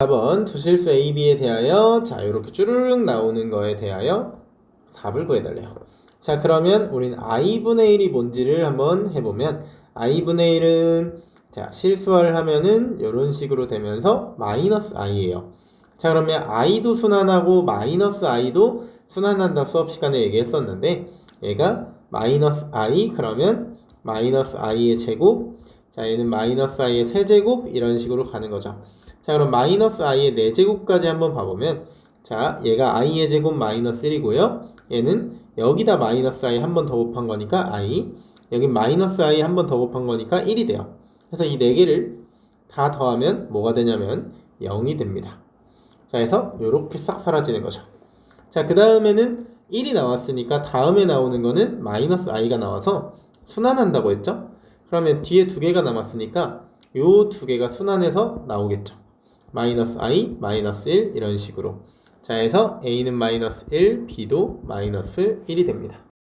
4번 두 실수 A, B에 대하여 자 이렇게 쭈르륵 나오는 거에 대하여 답을 구해달래요. 자 그러면 우린 i분의 1이 뭔지를 한번 해보면 i분의 1은 자 실수를 하면은 이런 식으로 되면서 마이너스 i예요. 자 그러면 i도 순환하고 마이너스 i도 순환한다 수업 시간에 얘기했었는데 얘가 마이너스 i 그러면 마이너스 i의 제곱 자 얘는 마이너스 i의 세제곱 이런 식으로 가는 거죠. 자 그럼 마이너스 i의 4제곱까지 한번 봐보면 자 얘가 i의 제곱 마이너스 1이고요. 얘는 여기다 마이너스 i 한 번 더 곱한 거니까 i 여기 마이너스 i 한 번 더 곱한 거니까 1이 돼요. 그래서 이 4개를 다 더하면 뭐가 되냐면 0이 됩니다. 자 그래서 이렇게 싹 사라지는 거죠. 자 그 다음에는 1이 나왔으니까 다음에 나오는 거는 마이너스 i가 나와서 순환한다고 했죠? 그러면 뒤에 두 개가 남았으니까 요 두 개가 순환해서 나오겠죠 마이너스 i, 마이너스 1 이런 식으로 자 해서 a는 마이너스 1, b도 마이너스 1이 됩니다.